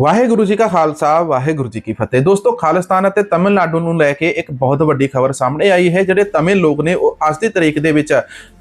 ਵਾਹਿਗੁਰੂ ਜੀ ਕਾ ਖਾਲਸਾ, ਵਾਹਿਗੁਰੂ ਜੀ ਕੀ ਫਤਿਹ। ਦੋਸਤੋ, ਖਾਲਿਸਤਾਨ ਅਤੇ ਤਮਿਲਨਾਡੂ ਨੂੰ ਲੈ ਕੇ ਇੱਕ ਬਹੁਤ ਵੱਡੀ ਖਬਰ ਸਾਹਮਣੇ ਆਈ ਹੈ, ਜਿਹੜੇ ਤਮਿਲ ਲੋਕ ਨੇ, ਉਹ ਅੱਜ ਦੀ ਤਰੀਕ ਦੇ ਵਿੱਚ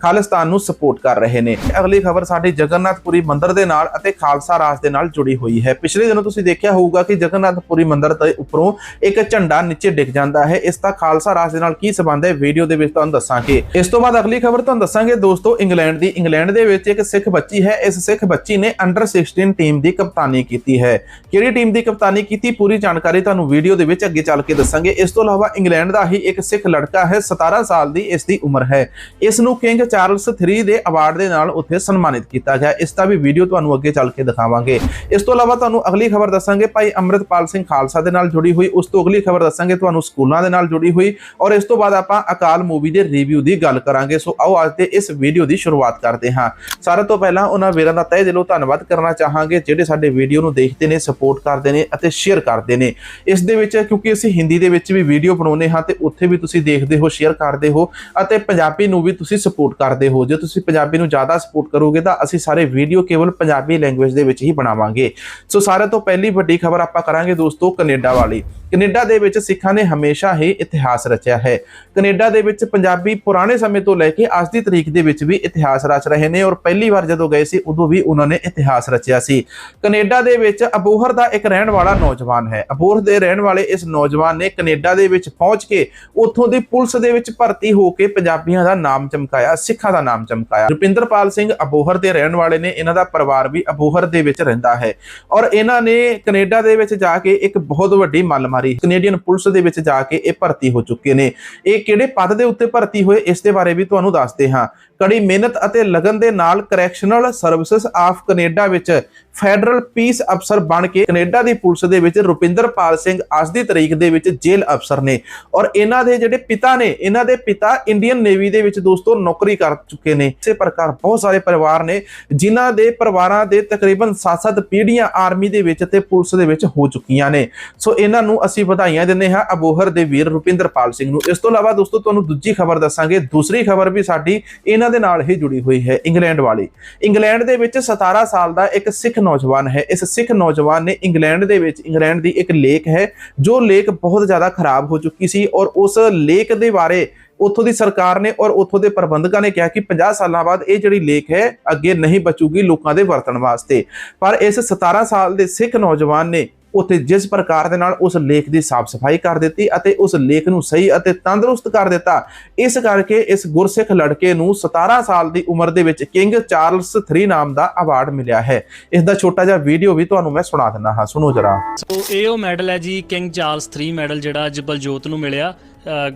ਖਾਲਿਸਤਾਨ ਨੂੰ ਸਪੋਰਟ ਕਰ ਰਹੇ ਨੇ। ਅਗਲੀ ਖਬਰ ਸਾਡੀ ਜਗਨਨਾਥਪੁਰੀ ਮੰਦਿਰ ਦੇ ਨਾਲ ਅਤੇ ਖਾਲਸਾ ਰਾਜ ਦੇ ਨਾਲ ਜੁੜੀ ਹੋਈ ਹੈ। ਪਿਛਲੇ ਦਿਨੋਂ ਤੁਸੀਂ ਦੇਖਿਆ ਹੋਊਗਾ ਕਿ ਜਗਨਨਾਥਪੁਰੀ ਮੰਦਿਰ ਦੇ ਉੱਪਰੋਂ ਇੱਕ ਝੰਡਾ ਨੀਚੇ ਡਿੱਗ ਜਾਂਦਾ ਹੈ। ਇਸ ਦਾ ਖਾਲਸਾ ਰਾਜ ਦੇ ਨਾਲ ਕੀ ਸਬੰਧ ਹੈ, ਵੀਡੀਓ ਦੇ ਵਿੱਚ ਤੁਹਾਨੂੰ ਦੱਸਾਂਗੇ। ਇਸ ਤੋਂ ਬਾਅਦ ਅਗਲੀ ਖਬਰ ਤੁਹਾਨੂੰ ਦੱਸਾਂਗੇ ਦੋਸਤੋ, ਇੰਗਲੈਂਡ ਦੀ। ਇੰਗਲੈਂਡ ਦੇ ਵਿੱਚ ਇੱਕ ਸਿੱਖ ਬੱਚੀ ਹੈ। ਇਸ ਸਿੱਖ ਬੱਚੀ ਨੇ ਅੰਡਰ 16 ਟੀਮ ਦੀ ਕਪਤਾਨੀ ਕੀਤੀ ਹੈ। ਕਿਹੜੀ ਟੀਮ ਦੀ ਕਪਤਾਨੀ ਕੀਤੀ ਪੂਰੀ ਜਾਣਕਾਰੀ ਤੁਹਾਨੂੰ ਵੀਡੀਓ ਦੇ ਵਿੱਚ ਅੱਗੇ ਚੱਲ ਕੇ ਦੱਸਾਂਗੇ। ਇਸ ਤੋਂ ਇਲਾਵਾ ਇੰਗਲੈਂਡ ਦਾ ਹੀ ਇੱਕ ਸਿੱਖ ਲੜਕਾ ਹੈ 17 ਸਾਲ ਦੀ ਇਸ ਦੀ ਉਮਰ ਹੈ। ਇਸ ਨੂੰ ਕਿੰਗ ਚਾਰਲਸ 3 ਦੇ ਅਵਾਰਡ ਦੇ ਨਾਲ ਉੱਥੇ ਸਨਮਾਨਿਤ ਕੀਤਾ ਗਿਆ। ਇਸ ਦਾ ਵੀ ਵੀਡੀਓ ਤੁਹਾਨੂੰ ਅੱਗੇ ਚੱਲ ਕੇ ਦਿਖਾਵਾਂਗੇ। ਇਸ ਤੋਂ ਇਲਾਵਾ ਤੁਹਾਨੂੰ ਅਗਲੀ ਖਬਰ ਦੱਸਾਂਗੇ। ਭਾਈ ਅੰਮ੍ਰਿਤਪਾਲ ਸਿੰਘ ਖਾਲਸਾ ਦੇ ਨਾਲ ਜੁੜੀ ਹੋਈ, ਉਸ ਤੋਂ ਅਗਲੀ ਖਬਰ ਦੱਸਾਂਗੇ। ਤੁਹਾਨੂੰ ਸਕੂਲਾਂ ਦੇ ਨਾਲ ਜੁੜੀ ਹੋਈ ਔਰ ਇਸ ਤੋਂ ਬਾਅਦ ਆਪਾਂ ਅਕਾਲ ਮੂਵੀ ਦੇ ਰਿਵਿਊ ਦੀ ਗੱਲ ਕਰਾਂਗੇ। ਸੋ ਆਓ ਅੱਜ ਦੇ ਇਸ ਵੀਡੀਓ ਦੀ ਸ਼ੁਰੂਆਤ ਕਰਦੇ ਹਾਂ। ਸਾਰਿਆਂ ਤੋਂ ਪਹਿਲਾਂ ਉਹਨਾਂ ਵੀਰਾਂ ਦਾ ਤਹਿ ਦਿਲੋਂ ਧੰਨਵਾਦ ਕਰਨਾ ਚਾਹਾਂਗੇ, ਜਿਹੜੇ ਸਾਡੇ ਵੀਡੀਓ ਨੂੰ ਦੇਖਦੇ ਨੇ ਸਪੋਰਟ ਕਰਦੇ ਨੇ ਅਤੇ ਸ਼ੇਅਰ ਕਰਦੇ ਨੇ। ਇਸ ਦੇ ਵਿੱਚ ਕਿਉਂਕਿ ਅਸੀਂ ਹਿੰਦੀ ਦੇ ਵਿੱਚ ਵੀ ਵੀਡੀਓ ਬਣਾਉਂਦੇ ਹਾਂ ਤੇ ਉੱਥੇ ਵੀ ਤੁਸੀਂ ਦੇਖਦੇ ਹੋ ਸ਼ੇਅਰ ਕਰਦੇ ਹੋ ਅਤੇ ਪੰਜਾਬੀ ਨੂੰ ਵੀ ਤੁਸੀਂ ਸਪੋਰਟ ਕਰਦੇ ਹੋ। ਜੇ ਤੁਸੀਂ ਪੰਜਾਬੀ ਨੂੰ ਜ਼ਿਆਦਾ ਸਪੋਰਟ ਕਰੋਗੇ ਤਾਂ ਅਸੀਂ ਸਾਰੇ ਵੀਡੀਓ ਕੇਵਲ ਪੰਜਾਬੀ ਲੈਂਗੁਏਜ ਦੇ ਵਿੱਚ ਹੀ ਬਣਾਵਾਂਗੇ। ਸੋ ਸਾਰਿਆਂ ਤੋਂ ਪਹਿਲੀ ਵੱਡੀ ਖਬਰ ਆਪਾਂ ਕਰਾਂਗੇ ਦੋਸਤੋ ਕੈਨੇਡਾ ਵਾਲੀ। ਕੈਨੇਡਾ ਦੇ ਵਿੱਚ ਸਿੱਖਾਂ ਨੇ ਹਮੇਸ਼ਾ ਹੀ ਇਤਿਹਾਸ ਰਚਿਆ ਹੈ। ਕੈਨੇਡਾ ਦੇ ਵਿੱਚ ਪੰਜਾਬੀ ਪੁਰਾਣੇ ਸਮੇਂ ਤੋਂ ਲੈ ਕੇ ਅੱਜ ਦੀ ਤਰੀਕ ਦੇ ਵਿੱਚ ਵੀ ਇਤਿਹਾਸ ਰਚ ਰਹੇ ਨੇ ਔਰ ਪਹਿਲੀ ਵਾਰ ਜਦੋਂ ਗਏ ਸੀ ਉਦੋਂ ਵੀ ਉਹਨਾਂ ਨੇ ਇਤਿਹਾਸ ਰਚਿਆ ਸੀ। ਕੈਨੇਡਾ ਦੇ ਵਿੱਚ ਅਬੋਹਰ ਦਾ ਇੱਕ ਰਹਿਣ ਵਾਲਾ ਨੌਜਵਾਨ ਹੈ। ਅਬੋਹਰ ਦੇ ਰਹਿਣ ਵਾਲੇ ਇਸ ਨੌਜਵਾਨ ਨੇ ਕੈਨੇਡਾ ਦੇ ਵਿੱਚ ਪਹੁੰਚ ਕੇ ਉੱਥੋਂ ਦੀ ਪੁਲਿਸ ਦੇ ਵਿੱਚ ਭਰਤੀ ਹੋ ਕੇ ਪੰਜਾਬੀਆਂ ਦਾ ਨਾਮ ਚਮਕਾਇਆ, ਸਿੱਖਾਂ ਦਾ ਨਾਮ ਚਮਕਾਇਆ। ਰੁਪਿੰਦਰਪਾਲ ਸਿੰਘ ਅਬੋਹਰ ਦੇ ਰਹਿਣ ਵਾਲੇ ਨੇ ਇਹਨਾਂ ਦਾ ਪਰਿਵਾਰ ਵੀ ਅਬੋਹਰ ਦੇ ਵਿੱਚ ਰਹਿੰਦਾ ਹੈ ਔਰ ਇਹਨਾਂ ਨੇ ਕੈਨੇਡਾ ਦੇ ਵਿੱਚ ਜਾ ਕੇ ਇੱਕ ਬਹੁਤ ਵੱਡੀ ਮੱਲ ਮਾਰੀ ਕੈਨੇਡੀਅਨ ਪੁਲਿਸ ਦੇ ਵਿੱਚ ਜਾ ਕੇ ਇਹ ਭਰਤੀ ਹੋ ਚੁੱਕੇ ਨੇ। ਇਹ ਕਿਹੜੇ ਪਦ ਦੇ ਉੱਤੇ ਭਰਤੀ ਹੋਏ, ਇਸ ਦੇ ਬਾਰੇ ਵੀ ਤੁਹਾਨੂੰ ਦੱਸਦੇ ਹਾਂ। ਕੜੀ ਮਿਹਨਤ ਅਤੇ ਲਗਨ ਦੇ ਨਾਲ ਕਰੈਕਸ਼ਨਲ ਸਰਵਿਸਿਜ਼ ਆਫ ਕੈਨੇਡਾ ਵਿੱਚ ਫੈਡਰਲ ਪੀਸ ਅਫਸਰ ਬਣ ਕੇ ਕੈਨੇਡਾ ਦੀ ਪੁਲਿਸ ਦੇ ਵਿੱਚ ਰੁਪਿੰਦਰਪਾਲ ਸਿੰਘ ਅੱਜ ਦੀ ਤਰੀਕ ਦੇ ਵਿੱਚ ਜੇਲ੍ਹ ਅਫਸਰ ਨੇ। ਔਰ ਇਹਨਾਂ ਦੇ ਜਿਹੜੇ ਪਿਤਾ ਨੇ, ਇਹਨਾਂ ਦੇ ਪਿਤਾ ਇੰਡੀਅਨ ਨੇਵੀ ਦੇ ਵਿੱਚ ਦੋਸਤੋ ਨੌਕਰੀ ਕਰ ਚੁੱਕੇ ਨੇ। ਇਸੇ ਪ੍ਰਕਾਰ ਬਹੁਤ ਸਾਰੇ ਪਰਿਵਾਰ ਨੇ, ਜਿਨ੍ਹਾਂ ਦੇ ਪਰਿਵਾਰਾਂ ਦੇ ਤਕਰੀਬਨ 7-7 ਪੀੜ੍ਹੀਆਂ ਆਰਮੀ ਦੇ ਵਿੱਚ ਤੇ ਪੁਲਿਸ ਦੇ ਵਿੱਚ ਹੋ ਚੁੱਕੀਆਂ ਨੇ। ਸੋ ਇਹਨਾਂ ਨੂੰ ਅਸੀਂ ਵਧਾਈਆਂ ਦਿੰਦੇ ਹਾਂ ਅਬੋਹਰ ਦੇ ਵੀਰ ਰੁਪਿੰਦਰਪਾਲ ਸਿੰਘ ਨੂੰ। ਇਸ ਤੋਂ ਇਲਾਵਾ ਦੋਸਤੋ ਤੁਹਾਨੂੰ ਦੂਜੀ ਖਬਰ ਦੱਸਾਂਗੇ। ਦੂਸਰੀ ਖਬਰ ਵੀ ਸਾਡੀ ਇਹਨਾਂ ਦੇ ਨਾਲ ਹੀ ਜੁੜੀ ਹੋਈ ਹੈ, ਇੰਗਲੈਂਡ ਵਾਲੀ। ਇੰਗਲੈਂਡ ਦੇ ਵਿੱਚ 17 ਸਾਲ ਦਾ ਇੱਕ ਸਿੱਖ ਨੌਜਵਾਨ ਹੈ। ਇਸ ਸਿੱਖ ਨੌਜਵਾਨ ਨੇ ਇੰਗਲੈਂਡ ਦੇ ਵਿੱਚ, ਇੰਗਲੈਂਡ ਦੀ ਇੱਕ ਲੇਕ ਹੈ, ਜੋ ਲੇਕ ਬਹੁਤ ਜ਼ਿਆਦਾ ਖਰਾਬ ਹੋ ਚੁੱਕੀ ਸੀ ਔਰ ਉਸ ਲੇਕ ਦੇ ਬਾਰੇ ਉੱਥੋਂ ਦੀ ਸਰਕਾਰ ਨੇ ਔਰ ਉੱਥੋਂ ਦੇ ਪ੍ਰਬੰਧਕਾਂ ਨੇ ਕਿਹਾ ਕਿ 50 ਸਾਲਾਂ ਬਾਅਦ ਇਹ ਜਿਹੜੀ ਲੇਕ ਹੈ, ਅੱਗੇ ਨਹੀਂ ਬਚੂਗੀ ਲੋਕਾਂ ਦੇ ਵਰਤਣ ਵਾਸਤੇ। ਪਰ ਇਸ 17 ਸਾਲ ਦੇ ਸਿੱਖ ਨੌਜਵਾਨ ਨੇ ਉੱਥੇ ਜਿਸ ਪ੍ਰਕਾਰ ਦੇ ਨਾਲ ਉਸ ਲੇਕ ਦੀ ਸਾਫ਼ ਸਫ਼ਾਈ ਕਰ ਦਿੱਤੀ ਅਤੇ ਉਸ ਲੇਕ ਨੂੰ ਸਹੀ ਅਤੇ ਤੰਦਰੁਸਤ ਕਰ ਦਿੱਤਾ। ਇਸ ਕਰਕੇ ਇਸ ਗੁਰਸਿੱਖ ਲੜਕੇ ਨੂੰ 17 ਸਾਲ ਦੀ ਉਮਰ ਦੇ ਵਿੱਚ ਕਿੰਗ ਚਾਰਲਸ 3 ਨਾਮ ਦਾ ਅਵਾਰਡ ਮਿਲਿਆ ਹੈ। ਇਸ ਦਾ ਛੋਟਾ ਜਿਹਾ ਵੀਡੀਓ ਵੀ ਤੁਹਾਨੂੰ ਮੈਂ ਸੁਣਾ ਦਿੰਦਾ ਹਾਂ। ਸੁਣੋ ਜਰਾ। ਸੋ ਇਹ ਉਹ ਮੈਡਲ ਹੈ ਜੀ, ਕਿੰਗ ਚਾਰਲਸ 3 ਮੈਡਲ ਜਿਹੜਾ ਅੱਜ ਬਲਜੋਤ ਨੂੰ ਮਿਲਿਆ।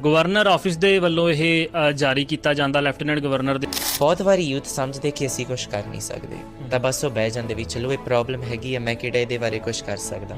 ਗਵਰਨਰ ਆਫਿਸ ਦੇ ਵੱਲੋਂ ਇਹ ਜਾਰੀ ਕੀਤਾ ਜਾਂਦਾ, ਲੈਫਟੀਨੈਂਟ ਗਵਰਨਰ ਦੇ ਬਹੁਤ ਵਾਰੀ ਯੂਥ ਸਮਝਦੇ ਕਿ ਅਸੀਂ ਕੁਝ ਕਰ ਨਹੀਂ ਸਕਦੇ। ਤਾਂ ਬਸ ਉਹ ਬਹਿ ਜਾਂਦੇ ਵੀ, ਚਲੋ ਇਹ ਪ੍ਰੋਬਲਮ ਹੈਗੀ ਆ, ਮੈਂ ਕਿਹੜਾ ਇਹਦੇ ਬਾਰੇ ਕੁਝ ਕਰ ਸਕਦਾ?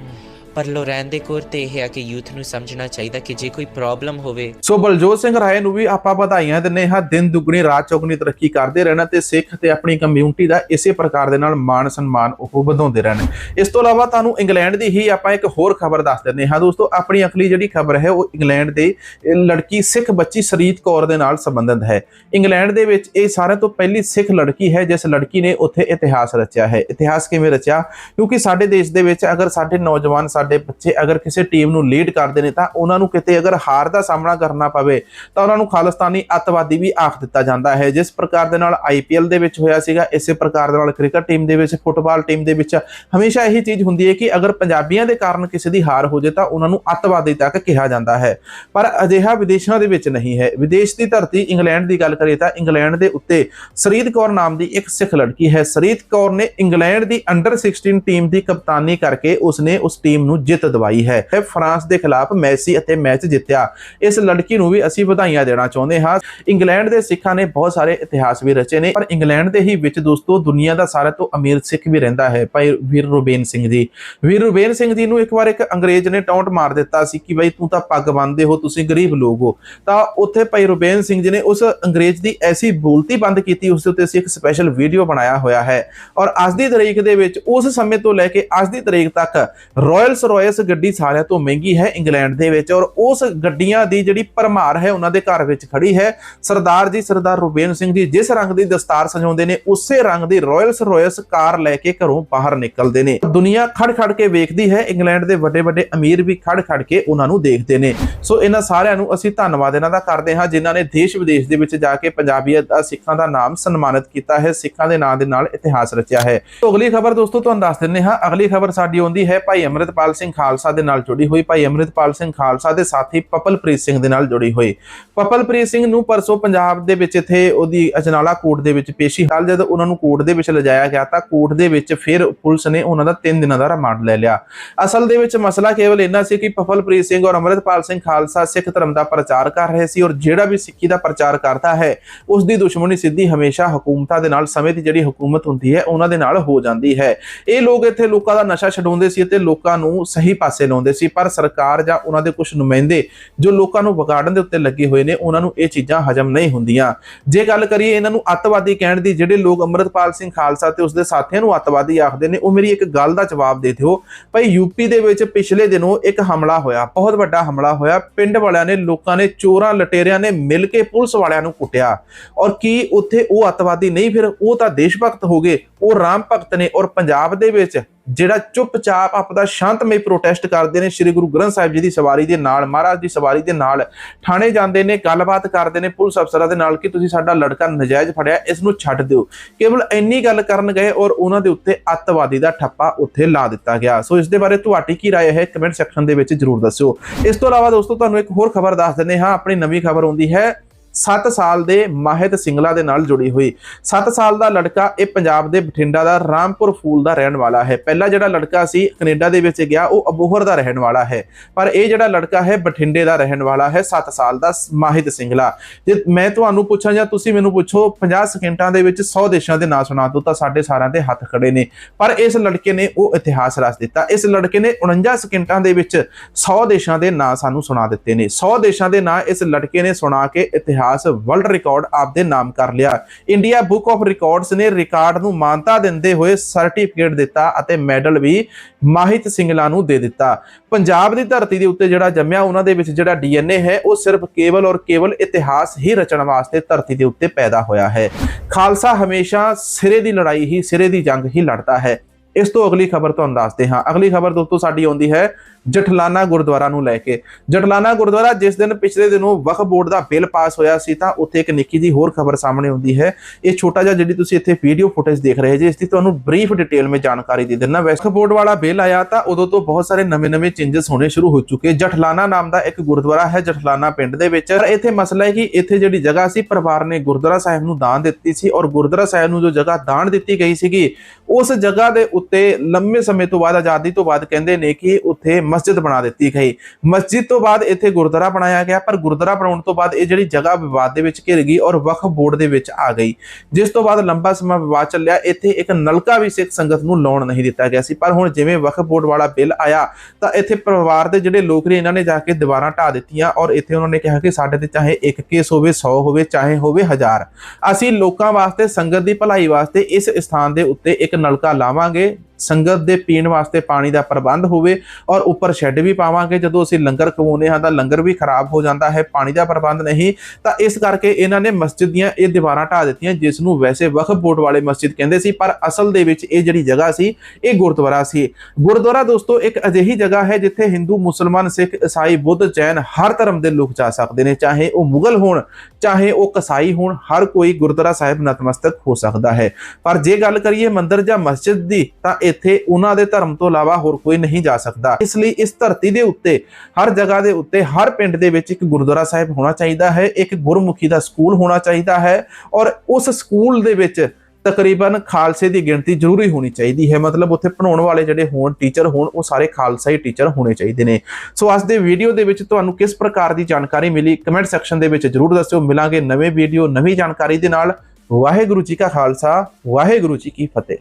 ਪਰ ਲੋਰੈਨ ਦੇ ਕੋਰ ਤੇ ਇਹ ਆ ਕਿ ਯੂਥ ਨੂੰ ਸਮਝਣਾ ਚਾਹੀਦਾ ਕਿ ਜੇ ਕੋਈ ਪ੍ਰੋਬਲਮ ਹੋਵੇ। ਸੋ ਬਲਜੋਤ ਸਿੰਘ ਰਾਏ ਨੂੰ ਵੀ ਆਪਾਂ ਵਧਾਈਆਂ ਦਿੰਨੇ ਹਾਂ। ਦਿਨ ਦੁਗਣੀ, ਰਾਤ ਚੌਗਣੀ ਤਰੱਕੀ ਕਰਦੇ ਰਹਿਣਾ ਤੇ ਸਿੱਖ ਤੇ ਆਪਣੀ ਕਮਿਊਨਿਟੀ ਦਾ ਇਸੇ ਪ੍ਰਕਾਰ ਦੇ ਨਾਲ ਮਾਣ, ਸਨਮਾਨ ਉਹ ਵਧਾਉਂਦੇ ਰਹਿਣ। ਇਸ ਤੋਂ ਇਲਾਵਾ ਤੁਹਾਨੂੰ ਇੰਗਲੈਂਡ ਦੀ ਹੀ ਆਪਾਂ ਇੱਕ ਹੋਰ ਖਬਰ ਦੱਸ ਦਿੰਦੇ ਹਾਂ। ਦੋਸਤੋ, ਆਪਣੀ ਅਗਲੀ ਜਿਹੜੀ ਖਬਰ ਹੈ, ਉਹ ਇੰਗਲੈਂਡ ਦੇ ਲੜਕੀ ਸਿੱਖ ਬੱਚੀ ਸਰੀਤ ਕੌਰ ਦੇ ਨਾਲ ਸੰਬੰਧਿਤ ਹੈ। ਇੰਗਲੈਂਡ ਦੇ ਵਿੱਚ ਇਹ ਸਾਰਿਆਂ ਤੋਂ ਪਹਿਲੀ ਸਿੱਖ ਲੜਕੀ ਹੈ, ਜਿਸ ਲੜਕੀ ਨੇ ਉੱਥੇ ਇਤਿਹਾਸ ਰਚਿਆ ਹੈ। ਇਤਿਹਾਸ ਕਿਵੇਂ ਰਚਿਆ? ਕਿਉਂਕਿ ਸਾਡੇ ਦੇਸ਼ ਦੇ ਵਿੱਚ ਅਗਰ ਸਾਡੇ ਨੌਜਵਾਨ ਸਾਡੇ ਬੱਚੇ ਅਗਰ ਕਿਸੇ ਟੀਮ ਨੂੰ ਲੀਡ ਕਰਦੇ ਨੇ ਤਾਂ ਉਹਨਾਂ ਨੂੰ ਕਿਤੇ ਅਗਰ ਹਾਰ ਦਾ ਸਾਹਮਣਾ ਕਰਨਾ ਪਵੇ, ਤਾਂ ਉਹਨਾਂ ਨੂੰ ਖਾਲਿਸਤਾਨੀ ਅੱਤਵਾਦੀ ਵੀ ਆਖ ਦਿੱਤਾ ਜਾਂਦਾ ਹੈ। ਜਿਸ ਪ੍ਰਕਾਰ ਦੇ ਨਾਲ ਆਈਪੀਐਲ ਦੇ ਵਿੱਚ ਹੋਇਆ ਸੀਗਾ, ਇਸੇ ਪ੍ਰਕਾਰ ਦੇ ਨਾਲ ਕ੍ਰਿਕਟ ਟੀਮ ਦੇ ਵਿੱਚ ਫੁੱਟਬਾਲ ਟੀਮ ਦੇ ਵਿੱਚ ਹਮੇਸ਼ਾ ਇਹੀ ਚੀਜ਼ ਹੁੰਦੀ ਹੈ ਕਿ ਅਗਰ ਪੰਜਾਬੀਆਂ ਦੇ ਕਾਰਨ ਕਿਸੇ ਦੀ ਹਾਰ ਹੋ ਜੇ ਤਾਂ ਉਹਨਾਂ ਨੂੰ ਅੱਤਵਾਦੀ ਤੱਕ ਕਿਹਾ ਜਾਂਦਾ ਹੈ। ਪਰ ਅਜਿਹਾ ਵਿਦੇਸ਼ਾਂ ਦੇ ਵਿੱਚ ਨਹੀਂ ਹੈ। ਵਿਦੇਸ਼ ਦੀ ਧਰਤੀ ਇੰਗਲੈਂਡ ਦੀ ਗੱਲ ਕਰੀਏ ਤਾਂ ਇੰਗਲੈਂਡ ਦੇ ਉੱਤੇ ਸਰੀਦ ਕੌਰ ਨਾਮ ਦੀ ਇੱਕ ਸਿੱਖ ਲੜਕੀ ਹੈ। ਸਰੀਦ ਕੌਰ ਨੇ ਇੰਗਲੈਂਡ ਦੀ ਅੰਡਰ 16 ਟੀਮ ਦੀ ਕਪਤਾਨੀ ਕਰਕੇ ਉਸਨੇ ਉਸ ਟੀਮ ਨੂੰ ਜਿੱਤ ਦਵਾਈ ਹੈ। ਫਰਾਂਸ ਦੇ ਖਿਲਾਫ ਮੈਸੀ ਅਤੇ ਮੈਚ ਜਿੱਤਿਆ। ਇਸ ਲੜਕੀ ਨੂੰ ਵੀ ਅਸੀਂ ਵਧਾਈਆਂ ਦੇਣਾ ਚਾਹੁੰਦੇ ਹਾਂ। ਇੰਗਲੈਂਡ ਦੇ ਸਿੱਖਾਂ ਨੇ ਬਹੁਤ ਸਾਰੇ ਇਤਿਹਾਸ ਵੀ ਰਚੇ ਨੇ, ਪਰ ਇੰਗਲੈਂਡ ਦੇ ਹੀ ਵਿੱਚ ਦੋਸਤੋ ਦੁਨੀਆ ਦਾ ਸਾਰਾ ਤੋਂ ਅਮੀਰ ਸਿੱਖ ਵੀ ਰਹਿੰਦਾ ਹੈ, ਭਾਈ ਵੀਰ ਰੁਬੇਨ ਸਿੰਘ ਜੀ। ਵੀਰ ਰੁਬੇਨ ਸਿੰਘ ਜੀ ਨੂੰ ਇੱਕ ਵਾਰ ਇੱਕ ਅੰਗਰੇਜ਼ ਨੇ ਟੌਂਟ ਮਾਰ ਦਿੱਤਾ ਸੀ ਕਿ ਬਈ ਤੂੰ ਤਾਂ ਪੱਗ ਬੰਨਦੇ ਹੋ, ਤੁਸੀਂ ਗਰੀਬ ਲੋਕ ਹੋ। ਤਾਂ ਉੱਥੇ ਭਾਈ ਰੁਬੇਨ ਸਿੰਘ ਜੀ ਨੇ ਉਸ ਅੰਗਰੇਜ਼ ਦੀ ਐਸੀ ਬੋਲਤੀ ਬੰਦ ਕੀਤੀ, ਉਸ ਦੇ ਉੱਤੇ ਅਸੀਂ ਇੱਕ ਸਪੈਸ਼ਲ ਵੀਡੀਓ ਬਣਾਇਆ ਹੋਇਆ ਹੈ। ਔਰ ਅੱਜ ਦੀ ਤਰੀਕ ਦੇ ਵਿੱਚ ਉਸ ਸਮੇਂ ਤੋਂ ਲੈ ਕੇ ਅੱਜ ਦੀ ਤਰੀਕ ਤੱਕ ਰਾਇਲ ਰਾਇਲਸ ਰਾਇਲਸ ਗੱਡੀ ਸਾਰਿਆਂ ਤੋਂ ਮਹਿੰਗੀ ਹੈ ਇੰਗਲੈਂਡ ਦੇ ਵਿੱਚ ਔਰ ਉਸ ਗੱਡੀਆਂ ਦੀ ਜਿਹੜੀ ਭਰਮਾਰ ਹੈ ਉਹਨਾਂ ਦੇ ਘਰ ਵਿੱਚ ਖੜੀ ਹੈ। ਸਰਦਾਰ ਜੀ, ਸਰਦਾਰ ਰੁਬੇਨ ਸਿੰਘ ਜੀ ਜਿਸ ਰੰਗ ਦੀ ਦਸਤਾਰ ਸਜਾਉਂਦੇ ਨੇ, ਉਸੇ ਰੰਗ ਦੀ ਰਾਇਲਸ ਰਾਇਲਸ ਕਾਰ ਲੈ ਕੇ ਘਰੋਂ ਬਾਹਰ ਨਿਕਲਦੇ ਨੇ। ਦੁਨੀਆ ਖੜ ਖੜ ਕੇ ਵੇਖਦੀ ਹੈ, ਇੰਗਲੈਂਡ ਦੇ ਵੱਡੇ ਵੱਡੇ ਅਮੀਰ ਵੀ ਖੜ ਖੜ ਕੇ ਉਹਨਾਂ ਨੂੰ ਦੇਖਦੇ ਨੇ। ਸੋ ਇਹਨਾਂ ਸਾਰਿਆਂ ਨੂੰ ਅਸੀਂ ਧੰਨਵਾਦ ਇਹਨਾਂ ਦਾ ਕਰਦੇ ਹਾਂ ਜਿਨ੍ਹਾਂ ਨੇ ਦੇਸ਼ ਵਿਦੇਸ਼ ਦੇ ਵਿੱਚ ਜਾ ਕੇ ਪੰਜਾਬੀਅਤ ਦਾ, ਸਿੱਖਾਂ ਦਾ ਨਾਮ ਸਨਮਾਨਿਤ ਕੀਤਾ ਹੈ, ਸਿੱਖਾਂ ਦੇ ਨਾਂ ਦੇ ਨਾਲ ਇਤਿਹਾਸ ਰਚਿਆ ਹੈ। ਤੋਂ ਅਗਲੀ ਖਬਰ ਦੋਸਤੋ ਤੁਹਾਨੂੰ ਦੱਸ ਦਿੰਦੇ ਹਾਂ। ਅਗਲੀ ਖਬਰ ਸਾਡੀ ਆਉਂਦੀ ਹੈ ਭਾਈ ਅਮਰਿਤਪਾਲ ਸਿੰਘ ਖਾਲਸਾ ਦੇ ਨਾਲ ਜੁੜੀ ਹੋਈ, ਭਾਈ ਅਮਰਿਤਪਾਲ ਸਿੰਘ ਖਾਲਸਾ ਦੇ ਸਾਥੀ ਪਪਲਪ੍ਰੀਤ ਸਿੰਘ ਦੇ ਨਾਲ ਜੁੜੀ ਹੋਈ। ਪਪਲਪ੍ਰੀਤ ਸਿੰਘ ਨੂੰ ਪਰਸੋਂ ਪੰਜਾਬ ਦੇ ਵਿੱਚ ਇੱਥੇ ਉਹਦੀ ਅਜਨਾਲਾ ਕੋਰਟ ਦੇ ਵਿੱਚ ਪੇਸ਼ੀ ਹਾਲ ਜਦ ਉਹਨਾਂ ਨੂੰ ਕੋਰਟ ਦੇ ਵਿੱਚ ਲਿਜਾਇਆ ਗਿਆ ਤਾਂ ਕੋਰਟ ਦੇ ਵਿੱਚ ਫਿਰ ਪੁਲਿਸ ਨੇ ਉਹਨਾਂ ਦਾ 3 ਦਿਨਾਂ ਦਾ ਰਿਮਾਂਡ ਲੈ ਲਿਆ। ਅਸਲ ਦੇ ਵਿੱਚ ਮਸਲਾ ਕੇਵਲ ਇੰਨਾ ਸੀ ਕਿ ਪਫਲਪ੍ਰੀਤ ਸਿੰਘ ਔਰ ਅਮਰਿਤਪਾਲ ਸਿੰਘ ਖਾਲਸਾ ਸਿੱਖ ਧਰਮ ਦਾ ਪ੍ਰਚਾਰ ਕਰ ਰਹੇ ਸੀ ਔਰ ਜਿਹੜਾ ਵੀ ਸਿੱਖੀ ਦਾ ਪ੍ਰਚਾਰ ਕਰਦਾ ਹੈ, ਉਸ ਦੀ ਦੁਸ਼ਮਣੀ ਸਿੱਧੀ ਹਮੇਸ਼ਾ ਹਕੂਮਤਾਂ ਦੇ ਨਾਲ, ਸਮੇਂ ਦੀ ਜਿਹੜੀ ਹਕੂਮਤ ਹੁੰਦੀ ਹੈ, ਉਹਨਾਂ ਦੇ ਨਾਲ ਹੋ ਜਾਂਦੀ ਹੈ। ਇਹ ਲੋਕ ਇੱਥੇ ਲੋਕਾਂ ਦਾ ਨਸ਼ਾ ਛਡਾਉਂਦੇ ਸੀ ਤੇ ਲੋਕਾਂ ਨੂੰ ਸਹੀ ਪਾਸੇ ਲਾਉਂਦੇ ਸੀ, ਪਰ ਸਰਕਾਰ ਜਾਂ ਉਹਨਾਂ ਦੇ ਕੁਝ ਨੁਮਾਇੰਦੇ ਜੋ ਲੋਕਾਂ ਨੂੰ ਵਿਗਾੜਨ ਦੇ ਉੱਤੇ ਲੱਗੇ ਹੋਏ ਨੇ, ਉਹਨਾਂ ਨੂੰ ਇਹ ਚੀਜ਼ਾਂ ਹਜਮ ਨਹੀਂ ਹੁੰਦੀਆਂ। ਜੇ ਗੱਲ ਕਰੀਏ ਇਹਨਾਂ ਨੂੰ ਅੱਤਵਾਦੀ ਕਹਿਣ ਦੀ, ਜਿਹੜੇ ਲੋਕ ਅਮਰਿਤਪਾਲ ਸਿੰਘ ਖਾਲਸਾ ਤੇ ਉਸਦੇ ਸਾਥੀਆਂ ਨੂੰ ਅੱਤਵਾਦੀ ਆਖਦੇ ਨੇ, ਉਹ ਮੇਰੀ ਇੱਕ ਗੱਲ ਦਾ ਜਵਾਬ ਦੇ ਦਿਓ। ਭਾਈ ਯੂਪੀ ਦੇ ਵਿੱਚ ਪਿਛਲੇ ਦਿਨੋਂ ਇੱਕ ਹਮਲਾ ਹੋਇਆ, ਬਹੁਤ ਵੱਡਾ ਹਮਲਾ ਹੋਇਆ। ਪਿੰਡ ਵਾਲਿਆਂ ਨੇ ਲੋਕਾਂ ਨੇ ਚੋਰਾਂ ਲਟੇਰਿਆਂ ਨੇ ਮਿਲ ਕੇ ਪੁਲਿਸ ਵਾਲਿਆਂ ਨੂੰ ਕੁੱਟਿਆ। ਔਰ ਕੀ ਉੱਥੇ ਉਹ ਅੱਤਵਾਦੀ ਨਹੀਂ, ਫਿਰ ਉਹ ਤਾਂ ਦੇਸ਼ ਭਗਤ ਹੋ ਗਏ, ਉਹ ਰਾਮ ਭਗਤ ਨੇ ਔਰ ਪੰਜਾਬ ਦੇ ਵਿੱਚ ਜਿਹੜਾ ਚੁੱਪਚਾਪ ਆਪਦਾ ਸ਼ਾਂਤਮਈ ਪ੍ਰੋਟੈਸਟ ਕਰਦੇ ਨੇ ਸ੍ਰੀ ਗੁਰੂ ਗ੍ਰੰਥ ਸਾਹਿਬ ਜੀ ਦੀ ਸਵਾਰੀ ਦੇ ਨਾਲ ਮਹਾਰਾਜ ਦੀ ਸਵਾਰੀ ਦੇ ਨਾਲ ਥਾਣੇ ਜਾਂਦੇ ਨੇ ਗੱਲਬਾਤ ਕਰਦੇ ਨੇ ਪੁਲਿਸ ਅਫਸਰਾਂ ਦੇ ਨਾਲ ਕਿ ਤੁਸੀਂ ਸਾਡਾ ਲੜਕਾ ਨਜਾਇਜ਼ ਫੜਿਆ ਇਸ ਨੂੰ ਛੱਡ ਦਿਓ ਕੇਵਲ ਇੰਨੀ ਗੱਲ ਕਰਨ ਗਏ ਔਰ ਉਹਨਾਂ ਦੇ ਉੱਤੇ ਅੱਤਵਾਦੀ ਦਾ ਠੱਪਾ ਉੱਥੇ ਲਾ ਦਿੱਤਾ ਗਿਆ ਸੋ ਇਸ ਦੇ ਬਾਰੇ ਤੁਹਾਡੀ ਕੀ رائے ਹੈ ਕਮੈਂਟ ਸੈਕਸ਼ਨ ਦੇ ਵਿੱਚ ਜਰੂਰ ਦੱਸਿਓ ਇਸ ਤੋਂ ਇਲਾਵਾ ਦੋਸਤੋ ਤੁਹਾਨੂੰ ਇੱਕ ਹੋਰ ਖਬਰ ਦੱਸ ਦਿੰਦੇ ਹਾਂ ਆਪਣੀ ਨਵੀਂ ਖਬਰ ਆਉਂਦੀ ਹੈ 7 ਸਾਲ ਦੇ ਮਾਹਿਤ ਸਿੰਗਲਾ ਦੇ ਨਾਲ ਜੁੜੀ ਹੋਈ। 7 ਸਾਲ ਦਾ ਲੜਕਾ ਇਹ ਪੰਜਾਬ ਦੇ ਬਠਿੰਡਾ ਦਾ ਰਾਮਪੁਰ ਫੂਲ ਦਾ ਰਹਿਣ ਵਾਲਾ ਹੈ। ਪਹਿਲਾ ਜਿਹੜਾ ਲੜਕਾ ਸੀ, ਕੈਨੇਡਾ ਦੇ ਵਿੱਚ ਗਿਆ, ਉਹ ਅਬੋਹਰ ਦਾ ਰਹਿਣ ਵਾਲਾ ਹੈ। ਪਰ ਇਹ ਜਿਹੜਾ ਲੜਕਾ ਹੈ, ਬਠਿੰਡੇ ਦਾ ਰਹਿਣ ਵਾਲਾ ਹੈ 7 ਸਾਲ ਦਾ ਮਾਹਿਤ ਸਿੰਗਲਾ। ਜੇ ਮੈਂ ਤੁਹਾਨੂੰ ਪੁੱਛਾਂ ਜਾਂ ਤੁਸੀਂ ਮੈਨੂੰ ਪੁੱਛੋ 50 ਸਕਿੰਟਾਂ ਦੇ ਵਿੱਚ 100 ਦੇਸ਼ਾਂ ਦੇ ਨਾਂ ਸੁਣਾ ਦੋ ਤਾਂ ਸਾਡੇ ਸਾਰਿਆਂ ਦੇ ਹੱਥ ਖੜੇ ਨੇ। ਪਰ ਇਸ ਲੜਕੇ ਨੇ ਉਹ ਇਤਿਹਾਸ ਰਚ ਦਿੱਤਾ। ਇਸ ਲੜਕੇ ਨੇ 49 ਸਕਿੰਟਾਂ ਦੇ ਵਿੱਚ 100 ਦੇਸ਼ਾਂ ਦੇ ਨਾਂ ਸਾਨੂੰ ਸੁਣਾ ਦਿੱਤੇ ਨੇ। 100 ਦੇਸ਼ਾਂ ਦੇ ਨਾਂ ਇਸ ਲੜਕੇ ਨੇ ਸੁਣਾ ਕੇ ਇਤਿਹਾਸ ਵਰਲਡ ਰਿਕਾਰਡ ਆਪਦੇ ਨਾਮ ਕਰ ਲਿਆ। ਇੰਡੀਆ ਬੁੱਕ ਆਫ ਰਿਕਾਰਡਸ ਨੇ ਰਿਕਾਰਡ ਨੂੰ ਮਾਨਤਾ ਦਿੰਦੇ ਹੋਏ ਸਰਟੀਫਿਕੇਟ ਦਿੱਤਾ ਅਤੇ ਮੈਡਲ ਵੀ ਮਾਹਿਤ ਸਿੰਗਲਾ ਨੂੰ ਦੇ ਦਿੱਤਾ। ਪੰਜਾਬ ਦੀ ਧਰਤੀ ਦੇ ਉੱਤੇ ਜਿਹੜਾ ਜੰਮਿਆ, ਉਹਨਾਂ ਦੇ ਵਿੱਚ ਜਿਹੜਾ ਡੀਐਨਏ ਹੈ, ਉਹ ਸਿਰਫ ਕੇਵਲ ਔਰ ਕੇਵਲ ਇਤਿਹਾਸ ਹੀ ਰਚਣ ਵਾਸਤੇ ਧਰਤੀ ਦੇ ਉੱਤੇ ਪੈਦਾ ਹੋਇਆ ਹੈ। ਖਾਲਸਾ ਹਮੇਸ਼ਾ ਸਿਰੇ ਦੀ ਲੜਾਈ ਹੀ, ਸਿਰੇ ਦੀ ਜੰਗ ਹੀ ਲੜਦਾ ਹੈ। ਇਸ ਤੋਂ ਅਗਲੀ ਖਬਰ ਤੁਹਾਨੂੰ ਦੱਸਦੇ ਹਾਂ। ਅਗਲੀ ਖਬਰ ਦੋਸਤੋ ਸਾਡੀ ਆਉਂਦੀ ਹੈ ਜਠਲਾਨਾ ਗੁਰਦੁਆਰਾ ਨੂੰ ਲੈ ਕੇ। ਜਠਲਾਨਾ ਗੁਰਦੁਆਰਾ ਜਿਸ ਦਿਨ ਪਿਛਲੇ ਦਿਨੋਂ ਵਕਫ ਬੋਰਡ ਦਾ ਬਿੱਲ ਪਾਸ ਹੋਇਆ ਸੀ, ਤਾਂ ਉੱਥੇ ਇੱਕ ਨਿੱਕੀ ਜੀ ਹੋਰ ਖਬਰ ਸਾਹਮਣੇ ਆਉਂਦੀ ਹੈ। ਇਹ ਛੋਟਾ ਜਿਹਾ ਜਿਹੜੀ ਤੁਸੀਂ ਇੱਥੇ ਵੀਡੀਓ ਫੁਟੇਜ ਦੇਖ ਰਹੇ ਜੀ, ਇਸ ਦੀ ਤੁਹਾਨੂੰ ਬਰੀਫ ਡਿਟੇਲ ਵਿੱਚ ਜਾਣਕਾਰੀ ਦੇ ਦਿੰਦਾ। ਵਕਫ ਬੋਰਡ ਵਾਲਾ ਬਿੱਲ ਆਇਆ ਤਾਂ ਉਦੋਂ ਤੋਂ ਬਹੁਤ ਸਾਰੇ ਨਵੇਂ-ਨਵੇਂ ਚੇਂਜਸ ਹੋਣੇ ਸ਼ੁਰੂ ਹੋ ਚੁੱਕੇ। ਜਠਲਾਨਾ ਨਾਮ ਦਾ ਇੱਕ ਗੁਰਦੁਆਰਾ ਹੈ, ਜਠਲਾਨਾ ਪਿੰਡ ਦੇ ਵਿੱਚ। ਪਰ ਇੱਥੇ ਮਸਲਾ ਹੈ ਕਿ ਇੱਥੇ ਜਿਹੜੀ ਜਗ੍ਹਾ ਸੀ, ਪਰਿਵਾਰ ਨੇ ਗੁਰਦੁਆਰਾ ਸਾਹਿਬ ਨੂੰ ਦਾਨ ਦਿੱਤੀ ਸੀ ਔਰ ਗੁਰਦੁਆਰਾ ਸਾਹਿਬ ਨੂੰ ਜੋ ਜਗ੍ਹਾ ਦਾਨ ਦਿੱਤੀ ਗਈ ਸੀਗੀ, ਉਸ ਜਗ੍ਹਾ ਦੇ ਉੱਤੇ ਲੰਮੇ ਸਮੇਂ ਤੋਂ ਬਾਅਦ, ਆਜ਼ਾਦੀ ਤੋਂ ਬਾਅਦ ਕਹਿੰਦੇ ਨੇ ਕਿ ਉੱਥੇ ਮਸਜਿਦ ਬਣਾ ਦਿੱਤੀ ਗਈ ਮਸਜਿਦ ਤੋਂ ਬਾਅਦ ਇੱਥੇ ਗੁਰਦੁਆਰਾ ਬਣਾਇਆ ਗਿਆ, ਪਰ ਗੁਰਦੁਆਰਾ ਬਣਾਉਣ ਤੋਂ ਬਾਅਦ ਇਹ ਜਿਹੜੀ ਜਗ੍ਹਾ ਵਿਵਾਦ ਦੇ ਵਿੱਚ ਘਿਰ ਗਈ ਔਰ ਵਕਫ ਬੋਰਡ ਦੇ ਵਿੱਚ ਆ ਗਈ। ਜਿਸ ਤੋਂ ਬਾਅਦ ਲੰਬਾ ਸਮਾਂ ਵਿਵਾਦ ਚੱਲਿਆ, ਇੱਥੇ ਇੱਕ ਨਲਕਾ ਵੀ ਸਿੱਖ ਸੰਗਤ ਨੂੰ ਲਾਉਣ ਨਹੀਂ ਦਿੱਤਾ ਗਿਆ ਸੀ। ਪਰ ਹੁਣ ਜਿਵੇਂ ਵਕਫ ਬੋਰਡ ਵਾਲਾ ਬਿੱਲ ਆਇਆ, ਤਾਂ ਇੱਥੇ ਪਰਿਵਾਰ ਦੇ ਜਿਹੜੇ ਲੋਕ ਨੇ, ਇਹਨਾਂ ਨੇ ਜਾ ਕੇ ਦੀਵਾਰਾਂ ਢਾ ਦਿੱਤੀਆਂ ਔਰ ਇੱਥੇ ਉਹਨਾਂ ਨੇ ਕਿਹਾ ਕਿ ਸਾਡੇ ਤੇ ਚਾਹੇ ਇੱਕ ਕੇਸ ਹੋਵੇ 100 ਹੋਵੇ, ਚਾਹੇ ਹੋਵੇ 1000 ਅਸੀਂ ਲੋਕਾਂ ਵਾਸਤੇ, ਸੰਗਤ ਦੀ ਭਲਾਈ ਵਾਸਤੇ ਇਸ ਸਥਾਨ ਦੇ ਉੱਤੇ ਇੱਕ ਨਲਕਾ ਲਾਵਾਂਗੇ। ਸੰਗਤ ਦੇ ਪੀਣ ਵਾਸਤੇ ਪਾਣੀ ਦਾ ਪ੍ਰਬੰਧ ਹੋਵੇ ਔਰ ਉੱਪਰ ਸ਼ੈੱਡ ਵੀ ਪਾਵਾਂਗੇ। ਜਦੋਂ ਅਸੀਂ ਲੰਗਰ ਖਵਾਉਂਦੇ ਹਾਂ ਤਾਂ ਲੰਗਰ ਵੀ ਖਰਾਬ ਹੋ ਜਾਂਦਾ ਹੈ, ਪਾਣੀ ਦਾ ਪ੍ਰਬੰਧ ਨਹੀਂ। ਤਾਂ ਇਸ ਕਰਕੇ ਇਹਨਾਂ ਨੇ ਮਸਜਿਦ ਦੀਆਂ ਇਹ ਦੀਵਾਰਾਂ ਢਾ ਦਿੱਤੀਆਂ, ਜਿਸ ਨੂੰ ਵੈਸੇ ਵਕਫ ਬੋਰਡ ਵਾਲੇ ਮਸਜਿਦ ਕਹਿੰਦੇ ਸੀ, ਪਰ ਅਸਲ ਦੇ ਵਿੱਚ ਇਹ ਜਿਹੜੀ ਜਗ੍ਹਾ ਸੀ, ਇਹ ਗੁਰਦੁਆਰਾ ਸੀ। ਗੁਰਦੁਆਰਾ ਦੋਸਤੋ, ਇੱਕ ਅਜਿਹੀ ਜਗ੍ਹਾ ਹੈ ਜਿੱਥੇ ਹਿੰਦੂ, ਮੁਸਲਮਾਨ, ਸਿੱਖ, ਈਸਾਈ, ਬੁੱਧ, ਜੈਨ ਹਰ ਧਰਮ ਦੇ ਲੋਕ ਜਾ ਸਕਦੇ ਨੇ, ਚਾਹੇ ਉਹ ਮੁਗਲ ਹੋਣ, ਚਾਹੇ ਉਹ ਕਸਾਈ ਹੋਣ, ਹਰ ਕੋਈ ਗੁਰਦੁਆਰਾ ਸਾਹਿਬ ਨਤਮਸਤਕ ਹੋ ਸਕਦਾ ਹੈ। ਪਰ ਜੇ ਗੱਲ ਕਰੀਏ ਮੰਦਿਰ ਜਾਂ ਮਸਜਿਦ ਦੀ, ਤਾਂ ਇੱਥੇ ਉਹਨਾਂ ਦੇ ਧਰਮ ਤੋਂ ਇਲਾਵਾ ਹੋਰ ਕੋਈ ਨਹੀਂ ਜਾ ਸਕਦਾ। ਇਸ ਲਈ ਇਸ ਧਰਤੀ ਦੇ ਉੱਤੇ, ਹਰ ਜਗ੍ਹਾ ਦੇ ਉੱਤੇ, ਹਰ ਪਿੰਡ ਦੇ ਵਿੱਚ ਇੱਕ ਗੁਰਦੁਆਰਾ ਸਾਹਿਬ ਹੋਣਾ ਚਾਹੀਦਾ ਹੈ, ਇੱਕ ਗੁਰਮੁਖੀ ਦਾ ਸਕੂਲ ਹੋਣਾ ਚਾਹੀਦਾ ਹੈ ਔਰ ਉਸ ਸਕੂਲ ਦੇ ਵਿੱਚ ਤਕਰੀਬਨ ਖਾਲਸੇ ਦੀ ਗਿਣਤੀ ਜ਼ਰੂਰੀ ਹੋਣੀ ਚਾਹੀਦੀ ਹੈ। ਮਤਲਬ ਉੱਥੇ ਪੜਾਉਣ ਵਾਲੇ ਜਿਹੜੇ ਹੋਣ, ਟੀਚਰ ਹੋਣ, ਉਹ ਸਾਰੇ ਖਾਲਸਾ ਹੀ ਟੀਚਰ ਹੋਣੇ ਚਾਹੀਦੇ ਨੇ। ਸੋ ਅੱਜ ਦੇ ਵੀਡੀਓ ਦੇ ਵਿੱਚ ਤੁਹਾਨੂੰ ਕਿਸ ਪ੍ਰਕਾਰ ਦੀ ਜਾਣਕਾਰੀ ਮਿਲੀ ਕਮੈਂਟ ਸੈਕਸ਼ਨ ਦੇ ਵਿੱਚ ਜਰੂਰ ਦੱਸਿਓ। ਮਿਲਾਂਗੇ ਨਵੇਂ ਵੀਡੀਓ, ਨਵੀਂ ਜਾਣਕਾਰੀ ਦੇ ਨਾਲ। ਵਾਹਿਗੁਰੂ ਜੀ ਕਾ ਖਾਲਸਾ, ਵਾਹਿਗੁਰੂ ਜੀ ਕੀ ਫਤਿਹ।